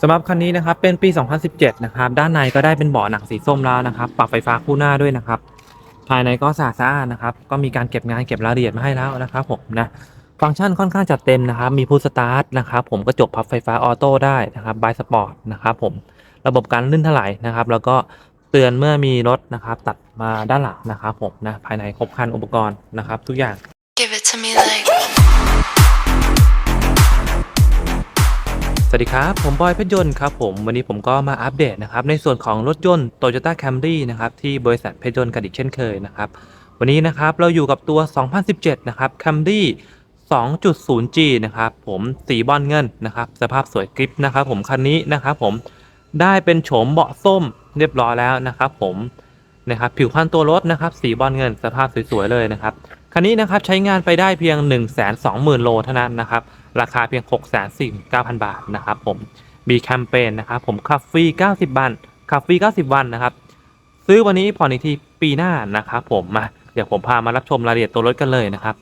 สำหรับคันนี้นะครับเป็นปี 2017 นะครับ ด้านในก็ได้เป็นเบาะหนังสีส้มแล้วนะครับ ปรับไฟฟ้าคู่หน้าด้วยนะครับ ภายในก็สะอาดสะอาดนะครับ ก็มีการเก็บงานเก็บรายละเอียดมาให้แล้วนะครับผมนะ ฟังก์ชันค่อนข้างจัดเต็มนะครับ มีพุทสตาร์ทนะครับผมกระจกพับไฟฟ้าออโต้ได้นะครับบายสปอร์ตนะครับผม ระบบการลื่นถลายนะครับ แล้วก็เตือนเมื่อมีรถนะครับ ตัดมาด้านหลังนะครับผมนะ ภายในครบครันอุปกรณ์นะครับ ทุกอย่าง Give it to me สวัสดีครับ ผมบอยเพชรยนต์ครับผม วันนี้ผมก็มาอัปเดตนะครับในส่วนของรถยนต์ Toyota Camry นะครับที่บริษัทเพชรยนต์กันอีกเช่นเคยนะครับวันนี้นะครับเราอยู่กับตัว 2017 นะครับ Camry 2.0G นะครับผมสีบอลเงินนะครับสภาพสวยกริปนะครับผมคันนี้นะครับผมได้เป็นโฉมเบาะส้มเรียบร้อยแล้วนะครับผมนะครับผิวพันตัวรถนะครับสีบอลเงินสภาพสวยๆเลยนะครับคันนี้นะครับใช้งานไปได้เพียง 120,000 โลเท่านั้นนะครับ ราคาเพียง 6 4 9 0 0 0 บาทนะครับผมมีแคมเปญนะครับผมขับฟรี 90 วันขับฟรี 90 วันนะครับ ซื้อวันนี้ผ่อนอีกทีปีหน้านะครับผมมาเดี๋ยวผมพามารับชมรายละเอียดตัวรถกันเลยนะครับ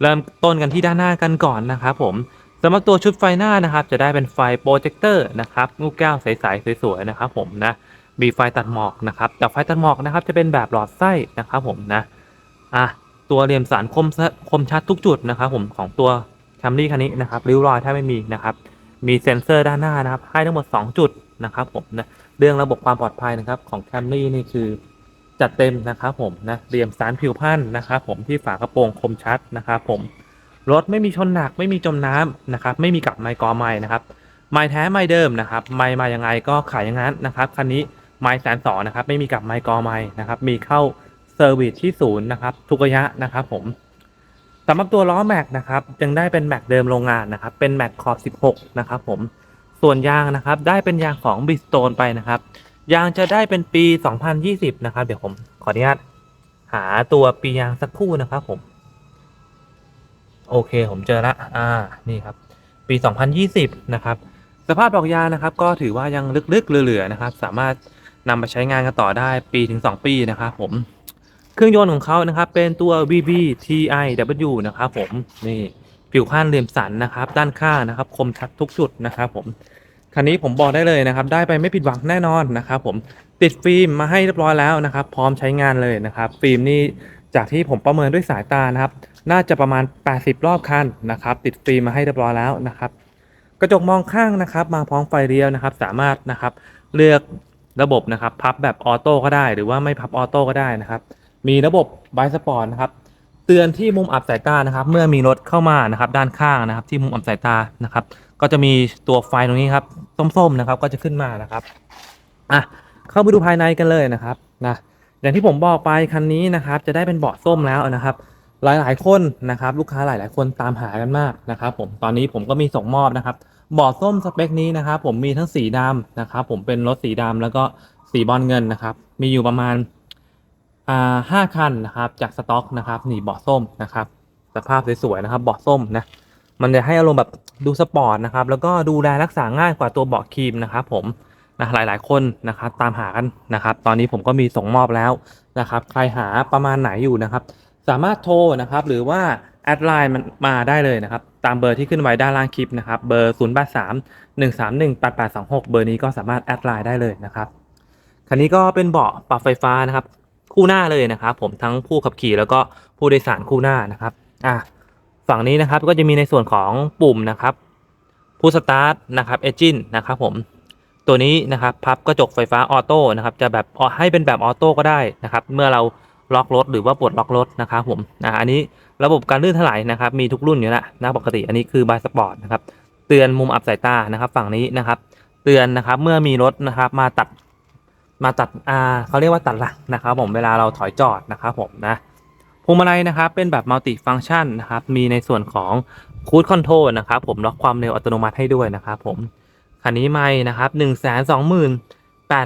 เริ่มต้นกันที่ด้านหน้ากันก่อนนะครับผมสำหรับตัวชุดไฟหน้านะครับ จะได้เป็นไฟโปรเจคเตอร์นะครับลูกแก้วใสๆสวยๆนะครับผมนะมีไฟตัดหมอกนะครับแต่ไฟตัดหมอกนะครับจะเป็นแบบหลอดไส้นะครับผมนะอะตัวเหลี่ยมสารคมคมชัดทุกจุดนะครับผมของตัว แคมรี่คันนี้นะครับริ้วรอยถ้าไม่มีนะครับ มีเซ็นเซอร์ด้านหน้านะครับ ให้ทั้งหมด 2 จุดนะครับผมนะเรื่องระบบความปลอดภัยนะครับของ Camry นี่คือจัดเต็มนะครับผมนะเรียมสารผิวพันธุ์นะครับผมที่ฝากระโปรงคมชัดนะครับผมรถไม่มีชนหนักไม่มีจมน้ำนะครับ ไม่มีกับไมค์กอไม้นะครับไม้แท้ไม้เดิมนะครับไม้มายังไงก็ขายอย่างนั้นนะครับคันนี้ไม้แสนสองนะครับ ไม่มีกับไมค์กอไม้นะครับ มีเข้าเซอร์วิสที่ศูนย์นะครับ ทุกระยะนะครับผม สำหรับตัวล้อแม็กนะครับยังได้เป็นแม็กเดิมโรงงานนะครับ เป็นแม็กขอบ16 นะครับผม ส่วนยางนะครับ ได้เป็นยางของบิสโตนไปนะครับ ยางจะได้เป็นปี 2020 นะครับ เดี๋ยวผมขออนุญาตหาตัวปียางสักคู่นะครับผม โอเคผมเจอละอ่านี่ครับ ปี 2020 นะครับ สภาพดอกยางนะครับ ก็ถือว่ายังลึกๆเหลือๆนะครับ สามารถนำไปใช้งานกันต่อได้ปีถึง 2 ปีนะครับผม เครื่องยนต์ของเขานะครับ เป็นตัว VB TIW นะครับผมนี่ผิวข้างเหลี่ยมสันนะครับ ด้านข้างนะครับ คมชัดทุกจุดนะครับผมคันนี้ผมบอกได้เลยนะครับ ได้ไปไม่ผิดหวังแน่นอนนะครับ ผมติดฟิล์มมาให้เรียบร้อยแล้วนะครับ พร้อมใช้งานเลยนะครับ ฟิล์มนี่จากที่ผมประเมินด้วยสายตานะครับ น่าจะประมาณ 80 รอบคันนะครับ ติดฟิล์มมาให้เรียบร้อยแล้วนะครับ กระจกมองข้างนะครับ มาพร้อมไฟเลี้ยวนะครับ สามารถนะครับ เลือกระบบนะครับ พับแบบออโต้ก็ได้ หรือว่าไม่พับออโต้ก็ได้นะครับ มีระบบไบสปอร์ตนะครับ เตือนที่มุมอับสายตานะครับ เมื่อมีรถเข้ามานะครับด้านข้างนะครับ ที่มุมอับสายตานะครับ ก็จะมีตัวไฟตรงนี้ครับส้มๆนะครับ ก็จะขึ้นมานะครับอะเข้าไปดูภายในกันเลยนะครับนะอย่างที่ผมบอกไปคันนี้นะครับ จะได้เป็นเบาะส้มแล้วนะครับ หลายๆคนนะครับ ลูกค้าหลายๆ คนตามหากันมากนะครับ ผมตอนนี้ผมก็มีส่งมอบนะครับเบาะส้มสเปคนี้นะครับ ผมมีทั้งสีดำนะครับ ผมเป็นรถสีดำแล้วก็สีบอลเงินนะครับ มีอยู่ประมาณ อ่าห้าคันนะครับจากสต็อกนะครับนี่เบาะส้มนะครับสภาพสวยๆนะครับเบาะส้มนะมันจะให้อารมณ์แบบดูสปอร์ตนะครับแล้วก็ดูแลรักษาง่ายกว่าตัวเบาะครีมนะครับผมนะหลายๆคนนะครับตามหากันนะครับ ตอนนี้ผมก็มีส่งมอบแล้วนะครับใครหาประมาณไหนอยู่นะครับ สามารถโทรนะครับหรือว่าแอดไลน์มันมาได้เลยนะครับ ตามเบอร์ที่ขึ้นไว้ด้านล่างคลิปนะครับ เบอร์0 8 3 1 3 1 8 8 2 6 เบอร์นี้ก็สามารถแอดไลน์ได้เลยนะครับ คันนี้ก็เป็นเบาะปรับไฟฟ้านะครับ คู่หน้าเลยนะครับ ผมทั้งผู้ขับขี่แล้วก็ผู้โดยสารคู่หน้านะครับอะฝั่งนี้นะครับก็จะมีในส่วนของปุ่มนะครับผู้สตาร์ทนะครับเอจินนะครับผมตัวนี้นะครับพับกระจกไฟฟ้าออโต้นะครับจะแบบให้เป็นแบบออโต้ก็ได้นะครับ เมื่อเราล็อกรถหรือว่าปลดล็อกรถนะครับผมอะอันนี้ระบบการลื่นถลายนะครับ มีทุกรุ่นอยู่แล้วนะปกติอันนี้คือบายสปอร์ตนะครับเตือนมุมอับสายตานะครับ ฝั่งนี้นะครับ เตือนนะครับเมื่อมีรถนะครับ มาตัด มาตัดอ่าเขาเรียกว่าตัดหลังนะครับผมเวลาเราถอยจอดนะครับผมนะพวงมาลัยนะครับเป็นแบบมัลติฟัง c t ชันนะครับมีในส่วนของคูดคอนโทรลนะครับผมล็อกความเร็วอัตโนมัติให้ด้วยนะครับผมคันนี้ไม่นะครับ1 2 8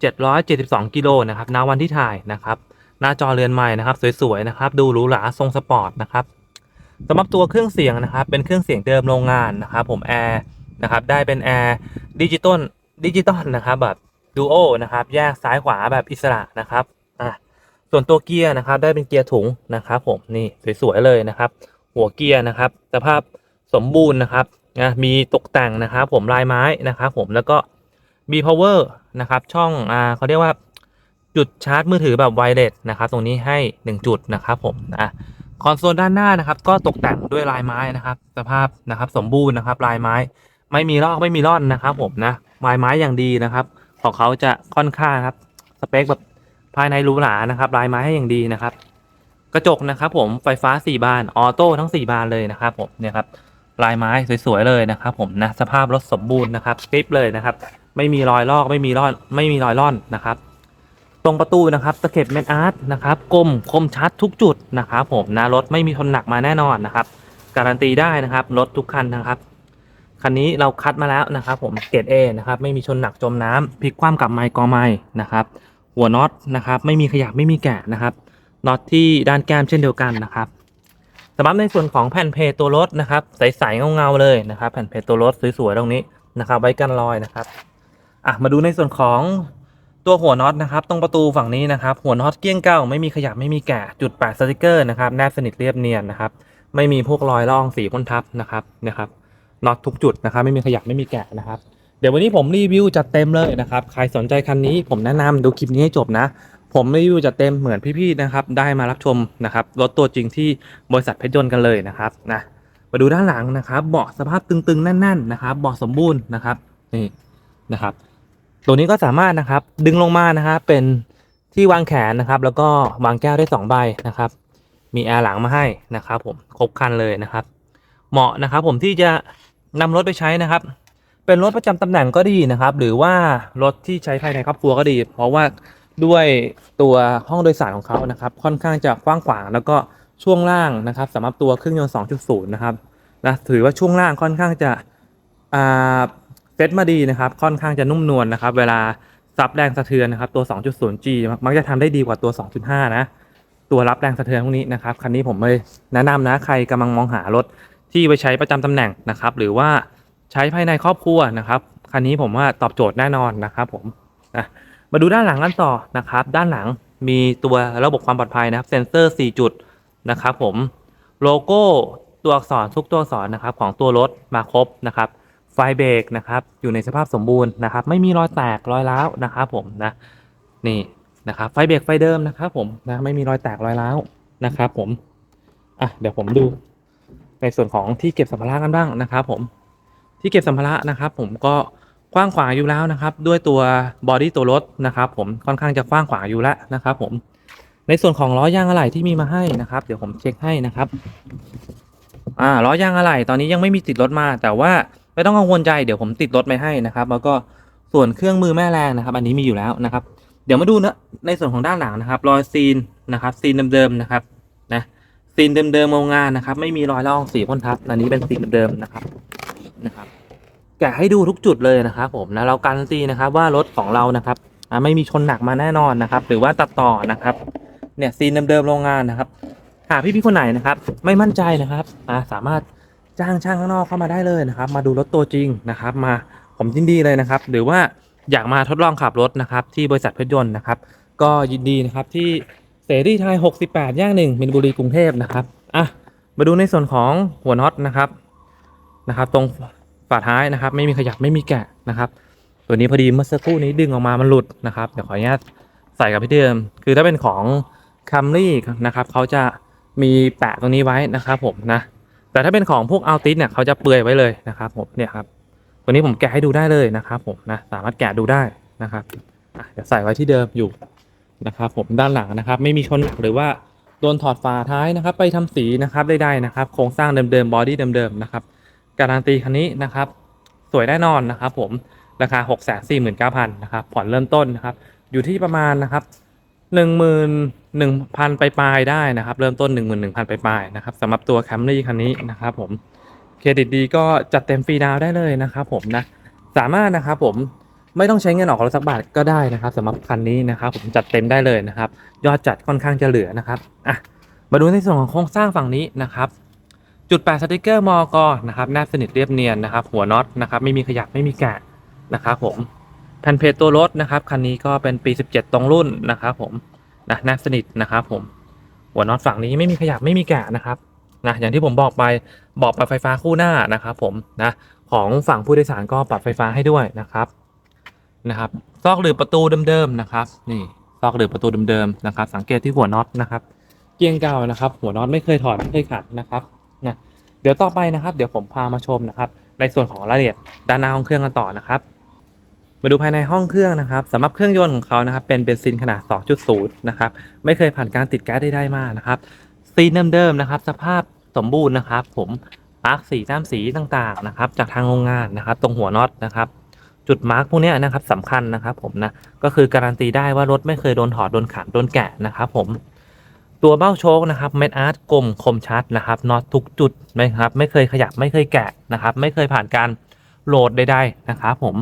7 7 2กิโลนะครับณวันที่ถ่ายนะครับหน้าจอเรือนใหม่นะครับสวยๆนะครับดูหรูหราทรงสปอร์ตนะครับสำหรับตัวเครื่องเสียงนะครับเป็นเครื่องเสียงเดิมโรงงานนะครับผมแอร์นะครับได้เป็นแอร์ดิจิตอลดิจิตอลนะครับแบบ ดูโอนะครับ แยกซ้ายขวาแบบอิสระนะครับอะส่วนตัวเกียร์นะครับ ได้เป็นเกียร์ถุงนะครับผมนี่สวยๆเลยนะครับ หัวเกียร์นะครับสภาพสมบูรณ์นะครับนะมีตกแต่งนะครับ ผมลายไม้นะครับผมแล้วก็มี power นะครับ ช่องอ่าเขาเรียกว่าจุดชาร์จมือถือแบบไวเลสนะครับ ตรงนี้ให้ 1 จุดนะครับผมนะคอนโซลด้านหน้านะครับ ก็ตกแต่งด้วยลายไม้นะครับ สภาพนะครับ สมบูรณ์นะครับ ลายไม้ไม่มีลอกไม่มีร่อนนะครับ ผมนะลายไม้อย่างดีนะครับ ของเขาจะค่อนข้างครับ สเปคแบบภายในรูหรานะครับลายไม้ให้อย่างดีนะครับ กระจกนะครับ ผมไฟฟ้า 4 บานออโต้ทั้ง 4 บานเลยนะครับ ผมเนี่ยครับลายไม้สวยๆเลยนะครับ ผมนะสภาพรถสมบูรณ์นะครับกริปเลยนะครับ ไม่มีรอยลอกไม่มีร่อนไม่มีรอยร่อนนะครับ ตรงประตูนะครับสเก็ตเมนอาร์ตนะครับกลมคมชัดทุกจุดนะครับ ผมนะรถไม่มีทนหนักมาแน่นอนนะครับ การันตีได้นะครับรถทุกคันนะครับ คันนี้เราคัดมาแล้วนะครับผมเกรด A นะครับไม่มีชนหนักจมน้ำพลิกคว่ำกับไมค์กอไม้นะครับหัวน็อตนะครับไม่มีขยับไม่มีแกะนะครับน็อตที่ด้านแก้มเช่นเดียวกันนะครับสำหรับในส่วนของแผ่นเพตัวรถนะครับใสๆเงาๆเลยนะครับแผ่นเพตัวรถสวยๆตรงนี้นะครับไว้กันรอยนะครับอะมาดูในส่วนของตัวหัวน็อตนะครับตรงประตูฝั่งนี้นะครับหัวน็อตเกี้ยงเก้าไม่มีขยับไม่มีแกะจุดแปะสติกเกอร์นะครับแนบสนิทเรียบเนียนนะครับไม่มีพวกรอยร่องสีพ่นทับนะครับนะครับ น็อตทุกจุดนะครับไม่มีขยับไม่มีแกะนะครับ เดี๋ยววันนี้ผมรีวิวจัดเต็มเลยนะครับใครสนใจคันนี้ผมแนะนำดูคลิปนี้ให้จบนะ ผมรีวิวจัดเต็มเหมือนพี่ๆนะครับได้มารับชมนะครับรถตัวจริงที่บริษัทเพชรยนต์กันเลยนะครับนะมาดูด้านหลังนะครับเบาะสภาพตึงๆแน่นๆนะครับเบาะสมบูรณ์นะครับนี่นะครับ ตัวนี้ก็สามารถนะครับดึงลงมานะครับเป็นที่วางแขนนะครับ แล้วก็วางแก้วได้สองใบนะครับ มีแอร์หลังมาให้นะครับ ผมครบคันเลยนะครับ เหมาะนะครับ ผมที่จะ นำรถไปใช้นะครับ เป็นรถประจำตำแหน่งก็ดีนะครับ หรือว่ารถที่ใช้ภายในครอบครัวก็ดี เพราะว่าด้วยตัวห้องโดยสารของเขานะครับ ค่อนข้างจะกว้างขวางแล้วก็ช่วงล่างนะครับสำหรับตัวเครื่องยนต์ 2.0 นะครับนะถือว่าช่วงล่างค่อนข้างจะอ่าเซตมาดีนะครับ ค่อนข้างจะนุ่มนวลนะครับ เวลาซับแรงสะเทือนนะครับตัว 2.0G มักจะทำได้ดีกว่าตัว 2.5 นะ ตัวรับแรงสะเทือนพวกนี้นะครับ คันนี้ผมเลยแนะนำนะ ใครกำลังมองหารถ ที่ไปใช้ประจำตำแหน่งนะครับ หรือว่าใช้ภายในครอบครัวนะครับคันนี้ผมว่าตอบโจทย์แน่นอนนะครับผมนะมาดูด้านหลังกันต่อนะครับ ด้านหลังมีตัวระบบความปลอดภัยนะครับเซ็นเซอร์ 4 จุดนะครับผมโลโก้ตัวอักษรทุกตัวอักษรนะครับของตัวรถมาครบนะครับ ไฟเบรกนะครับอยู่ในสภาพสมบูรณ์นะครับ ไม่มีรอยแตกรอยร้าวนะครับผมนะนี่นะครับไฟเบรกไฟเดิมนะครับผมนะไม่มีรอยแตกรอยร้าวนะครับผมอะเดี๋ยวผมดู ในส่วนของที่เก็บสัมภาระกันบ้างนะครับ ผมที่เก็บสัมภาระนะครับ ผมก็กว้างขวางอยู่แล้วนะครับ ด้วยตัวบอดี้ตัวรถนะครับ ผมค่อนข้างจะกว้างขวางอยู่แล้วนะครับ ผมในส่วนของล้อยางอะไหล่ที่มีมาให้นะครับ เดี๋ยวผมเช็คให้นะครับอ่าล้อยางอะไหล่ตอนนี้ยังไม่มีติดรถมา แต่ว่าไม่ต้องกังวลใจเดี๋ยวผมติดรถไปให้นะครับ แล้วก็ส่วนเครื่องมือแม่แรงนะครับ อันนี้มีอยู่แล้วนะครับ เดี๋ยวมาดูนะในส่วนของด้านหลังนะครับ รอยซีนนะครับ ซีนเดิมๆนะครับ นะซีเดิมๆโรงงานนะครับ ไม่มีรอยล่องสีพ่นทับ อันนี้เป็นซีเดิมๆนะครับนะครับ แกะให้ดูทุกจุดเลยนะครับผมนะเราการันตีนะครับว่ารถของเรานะครับอ่าไม่มีชนหนักมาแน่นอนนะครับ หรือว่าตัดต่อนะครับ เนี่ยซีนเดิมๆโรงงานนะครับ หากพี่ๆคนไหนนะครับ ไม่มั่นใจนะครับอ่าสามารถจ้างช่างข้างนอกเข้ามาได้เลยนะครับ มาดูรถตัวจริงนะครับ มาผมยินดีเลยนะครับ หรือว่าอยากมาทดลองขับรถนะครับ ที่บริษัทเพชรยนต์นะครับ ก็ยินดีนะครับที่ เสรีไทย 68 ย่างหนึ่งมินบุรีกรุงเทพนะครับ อะ มาดูในส่วนของหัวน็อตนะครับ นะครับ ตรงฝาท้ายนะครับ ไม่มีขยับไม่มีแกะนะครับ ตัวนี้พอดีเมื่อสักครู่นี้ดึงออกมามันหลุดนะครับ เดี๋ยวขออนุญาตใส่กับพี่เดิม คือถ้าเป็นของคัมรี่นะครับเขาจะมีแปะตรงนี้ไว้นะครับผมนะ แต่ถ้าเป็นของพวกอัลติสเนี่ยเขาจะเปลือยไว้เลยนะครับผมเนี่ยครับ ตัวนี้ผมแกะให้ดูได้เลยนะครับผมนะ สามารถแกะดูได้นะครับเดี๋ยวใส่ไว้ที่เดิมอยู่ นะครับผมด้านหลังนะครับไม่มีชนหนักหรือว่าโดนถอดฝาท้ายนะครับ ไปทำสีนะครับได้ๆนะครับ โครงสร้างเดิมๆบอดี้เดิมๆนะครับการันตีคันนี้นะครับ สวยแน่นอนนะครับ ผมราคา 6 4 9 0 0 0นะครับผ่อนเริ่มต้นนะครับ อยู่ที่ประมาณนะครับ 11,000 ไปปลายๆได้นะครับ เริ่มต้น 11,000 ไปปลายๆนะครับสำหรับตัว Camry คันนี้นะครับ ผมเครดิตดีก็จัดเต็มฟรีดาวได้เลยนะครับ ผมนะสามารถนะครับผม ไม่ต้องใช้เงินออกรถสักบาทก็ได้นะครับสำหรับคันนี้นะครับผมจัดเต็มได้เลยนะครับ ยอดจัดค่อนข้างจะเหลือนะครับอะมาดูในส่วนของโครงสร้างฝั่งนี้นะครับจุดแปะสติกเกอร์มอกนะครับแนบสนิทเรียบเนียนนะครับ หัวน็อตนะครับไม่มีขยับไม่มีแกะนะครับผมแผ่นเพจตัวรถนะครับคันนี้ก็เป็นปี 17 ตรงรุ่นนะครับผมนะแนบสนิทนะครับผมหัวน็อตฝั่งนี้ไม่มีขยับไม่มีแกะนะครับนะอย่างที่ผมบอกไปบอกปรับไฟฟ้าคู่หน้านะครับผมนะของฝั่งผู้โดยสารก็ปรับไฟฟ้าให้ด้วยนะครับ นะครับซอกหรือประตูเดิมๆนะครับ นี่ซอกหรือประตูเดิมๆนะครับ สังเกตที่หัวน็อตนะครับ เกียงเก่านะครับ หัวน็อตไม่เคยถอดไม่เคยขัดนะครับนะเดี๋ยวต่อไปนะครับ เดี๋ยวผมพามาชมนะครับ ในส่วนของรายละเอียดด้านหน้าห้องเครื่องกันต่อนะครับมาดูภายในห้องเครื่องนะครับสำหรับเครื่องยนต์ของเขานะครับ เป็นเบนซินขนาด 2.0 นะครับ ไม่เคยผ่านการติดแก๊สใดๆมานะครับซีนเดิมๆนะครับ สภาพสมบูรณ์นะครับ ผมมาร์กสีตามสีต่างๆนะครับ จากทางโรงงานนะครับ ตรงหัวน็อตนะครับ จุดมาร์กพวกนี้นะครับสำคัญนะครับผมนะก็คือการันตีได้ว่ารถไม่เคยโดนถอดโดนขันโดนแกะนะครับผมตัวเบ้าโชคนะครับเม็ดอาร์ตกลมคมชัดนะครับน็อตทุกจุดนะครับไม่เคยขยับไม่เคยแกะนะครับไม่เคยผ่านการโหลดใดๆนะครับผม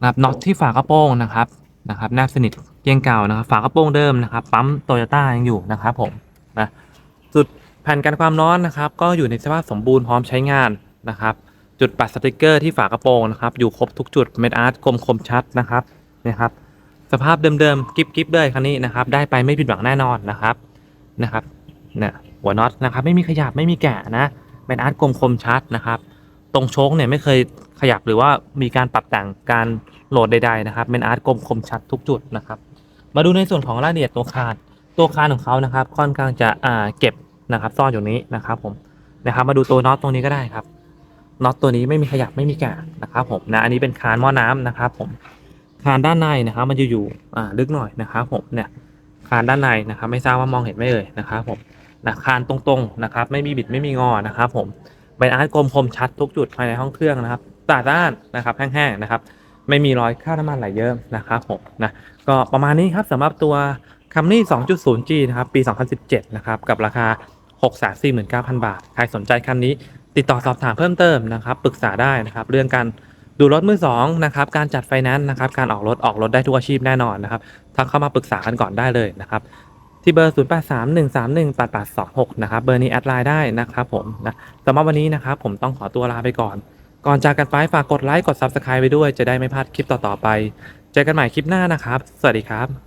นะครับน็อตที่ฝากระโปรงนะครับนะครับแนบสนิทเกียงเก่านะครับฝากระโปรงเดิมนะครับปั๊มโตโยต้ายังอยู่นะครับผมนะจุดแผ่นกันความร้อนนะครับ ก็อยู่ในสภาพสมบูรณ์พร้อมใช้งานนะครับ จุดปัดสติกเกอร์ที่ฝากระโปรงนะครับ อยู่ครบทุกจุดเม็ดอาร์ตกลมคมชัดนะครับนะครับ สภาพเดิมๆกิ๊บๆเลยคันนี้นะครับ ได้ไปไม่ผิดหวังแน่นอนนะครับนะครับเนี่ยหัวน็อตนะครับ ไม่มีขยับไม่มีแกะนะเป็นอาร์ตกลมคมชัดนะครับ ตรงโชคเนี่ยไม่เคยขยับหรือว่ามีการปรับแต่งการโหลดใดๆนะครับเป็นอาร์ตกลมคมชัดทุกจุดนะครับ มาดูในส่วนของรายละเอียดตัวคานตัวคานของเขานะครับ ค่อนข้างจะอ่าเก็บนะครับ ซ่อนอยู่นี้นะครับ ผมนะครับ มาดูตัวน็อตตรงนี้ก็ได้ครับ น็อตตัวนี้ไม่มีขยับไม่มีแกะนะครับผมนะอันนี้เป็นคานหม้อน้ำนะครับผมคานด้านในนะครับมันจะอยู่อ่าลึกหน่อยนะครับผมเนี่ยคานด้านในนะครับไม่ทราบว่ามองเห็นไหมเอ่ยนะครับผมนะคานตรงๆนะครับไม่มีบิดไม่มีงอนะครับผมใบอาร์ตกลมคมชัดทุกจุดภายในห้องเครื่องนะครับตาด้านนะครับแห้งๆนะครับไม่มีรอยค่าน้ำมันไหลเยอะนะครับผมนะก็ประมาณนี้ครับสำหรับตัว Camry 2.0G นะครับปี 2017 นะครับ กับราคา 649,000 บาท ใครสนใจคันนี้ ติดต่อสอบถามเพิ่มเติมนะครับปรึกษาได้นะครับเรื่องการดูรถมือสองนะครับการจัดไฟแนนซ์นะครับการออกรถออกรถได้ทุกอาชีพแน่นอนนะครับทักเข้ามาปรึกษากันก่อนได้เลยนะครับที่เบอร์ 0831318826 นะครับ เบอร์นี้แอดไลน์ได้นะครับผมนะสำหรับวันนี้นะครับผมต้องขอตัวลาไปก่อน ก่อนจากกันไปฝากกดไลค์กด Subscribe ไปด้วย จะได้ไม่พลาดคลิปต่อๆไป เจอกันใหม่คลิปหน้านะครับ สวัสดีครับ